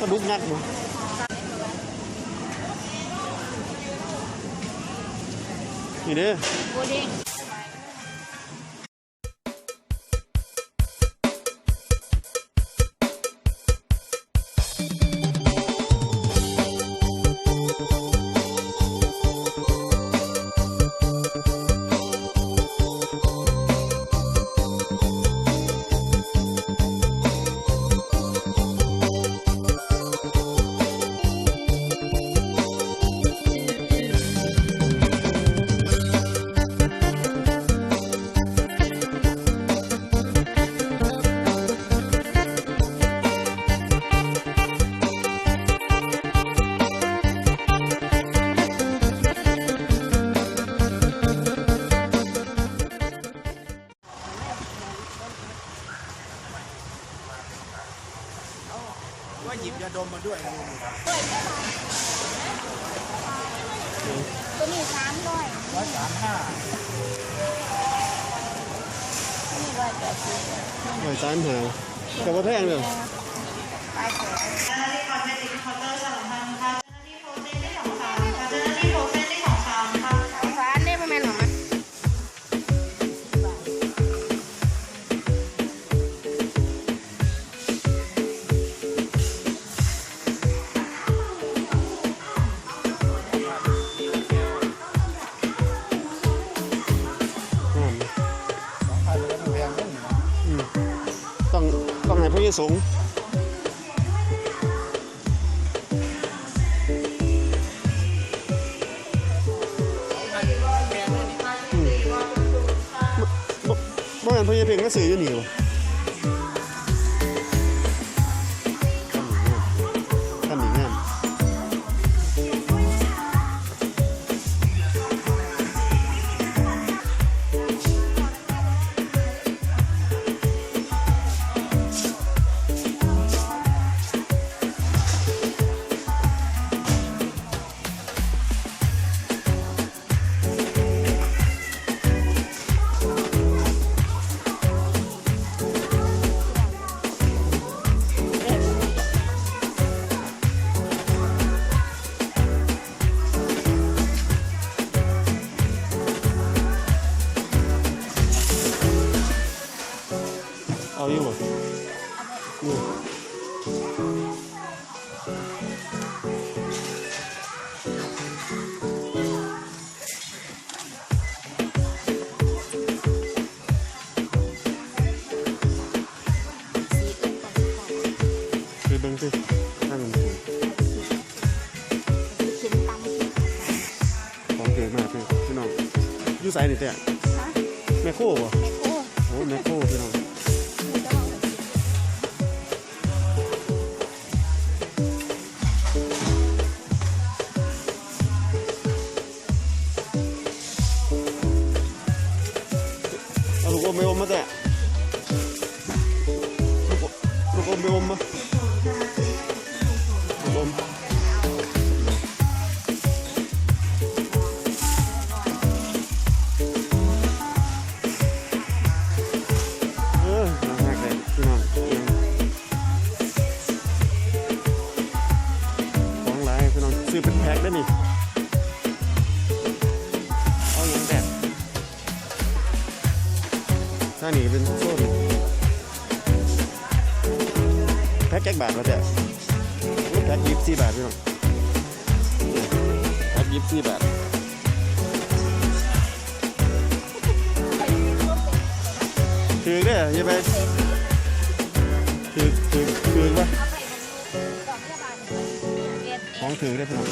ก็ดุกงักษ์บ่นี่เด้อโบเด้ง ว่าหยิบยาดมมาด้วยนะตัวนี้สามร้อยร้อยสามห้าตัวนี้ร้อยแปดสิบหอยสามหาแต่ว่าแพงเลย พระเยซูงฆ์อืมบ่บ่บ่แม่นพระเยเพ่งก็สื่ออยู่นี่วะ เบิ่งสินั่นมันคือเข็นตำของเกิดมากพี่พี่น้องอยู่ไสนี่แต่แม่โคบ่โอ้โอ้แม่โคพี่น้องมันจะบอกเอาลูกอมไปอมมาแต่ลูกอลูกอมไปอมมา ถ้านี่เป็นโซนแพ็กแก๊กบาทมาแต่แพ็กยิบสี่บาทพี่น้องแพ็กยิบสี่บาทถือได้ออย่าไปถือถือถือว่าดอกเบี้ยบาทเอ็ดของถือได้พี่น้อง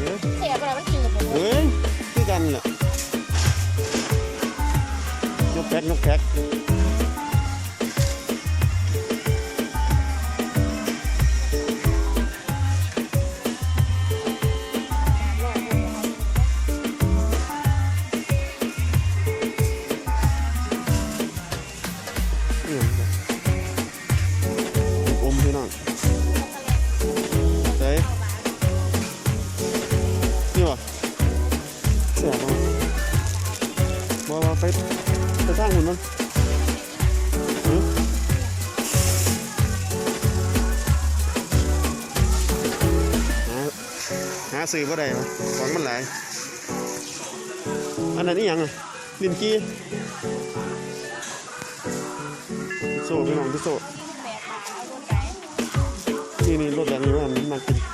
เฮ้ยเสียไปแล้วมันจืดเลยเฮ้ยคือกันแหละยกแพ็กยกแพ็ก ซื้อบ่ได้วะของมันหลาย อันนั้นนี่ยังอะลินกี้โซ่พี่น้องพี่โซ่แปดบาทเอาตัวไหนนี่นี่รถแบบนี้ว่ามันมากิน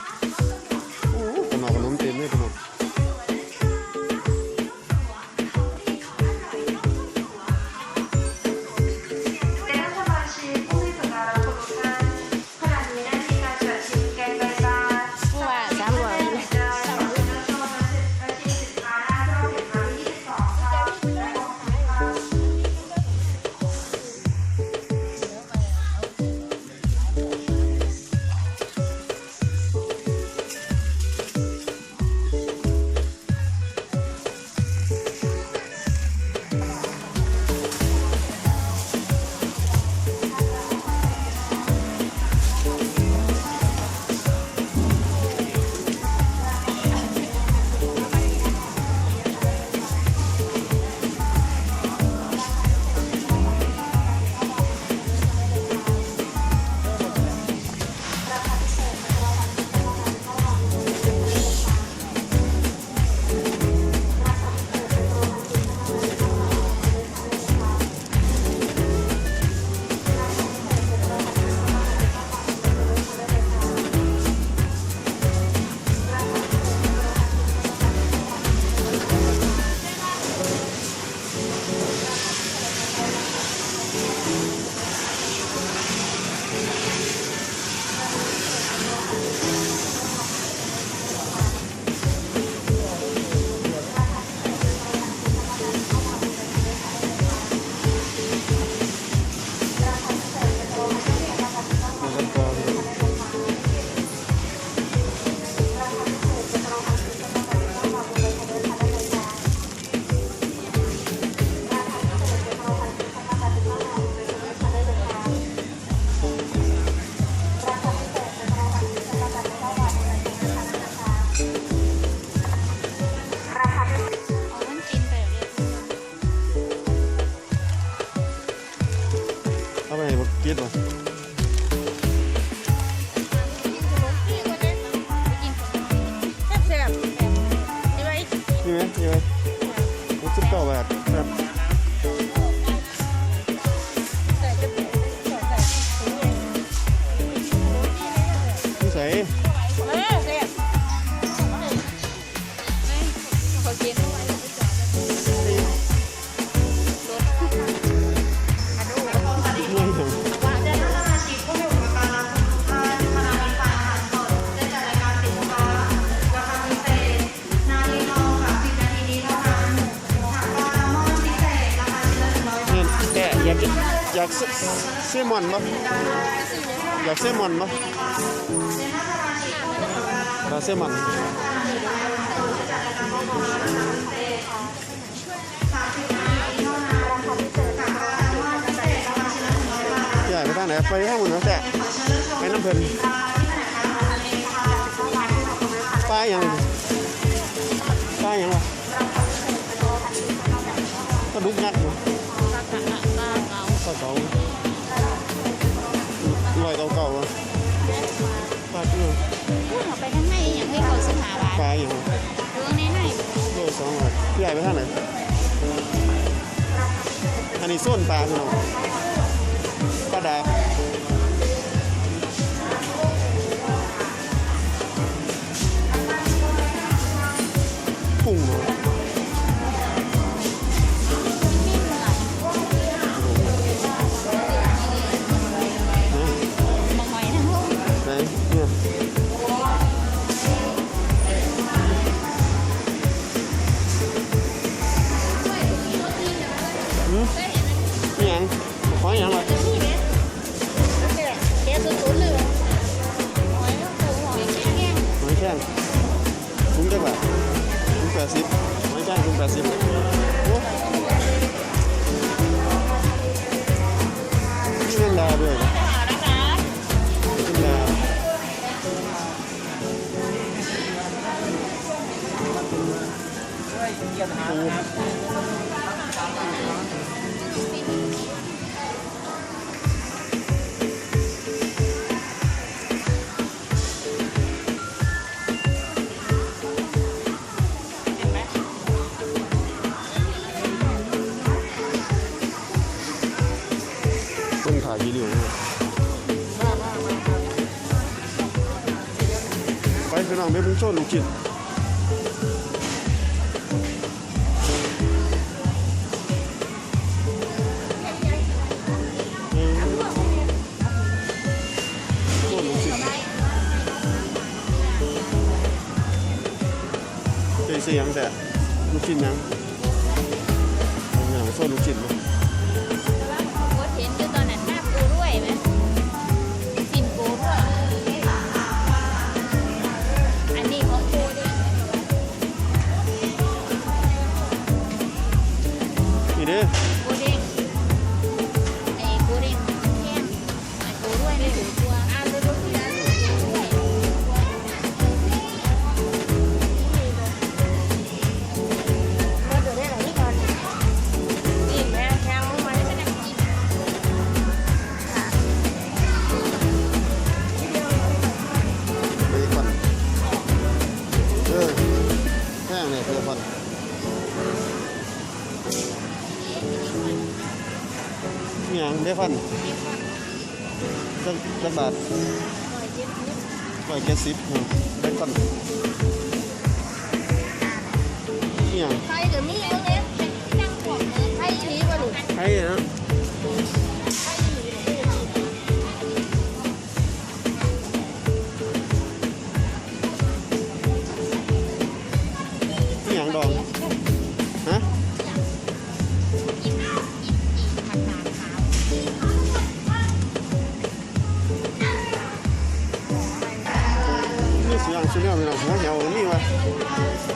อยากอยากเซเซลมอนปะอยากเซมอนปะปลากเซมอนใหญ่ไปทางไหนไปทางหมุนแล้วแต่ไปน้ำเพลินป้ายยังป้ายยังวะกระดุกยัก พูดออกไปข้างในอย่างให้เขาสิหาบาทปลาอย่างเรื่องในในโลสองบาทพี่ใหญ่ไปทางไหนอันนี้ส้นปลาพี่น้องปลาดาบ นี่ยังขออย่างละหอยแข้งคุ้มได้ป่ะคุ้มแปดสิบไม่แข้งคุ้มแปดสิบนี่เล่นดาด้วยนะเล่นดเกี่ยวหาครับ คนขายวีดียวไปสน้องไม่เพิ่งโชว์ลูกจิต สียงแต่ลูกชิ้นยังยังโซ่ลูกชิ้น พันจักจักบาทร้อยเจ็ดสิบหกพันเนี่ยไทยเดี๋ยวมีเอะเลยไทยชีสวะลูกไทยเนาะ 这面没了，五块钱我的命啊！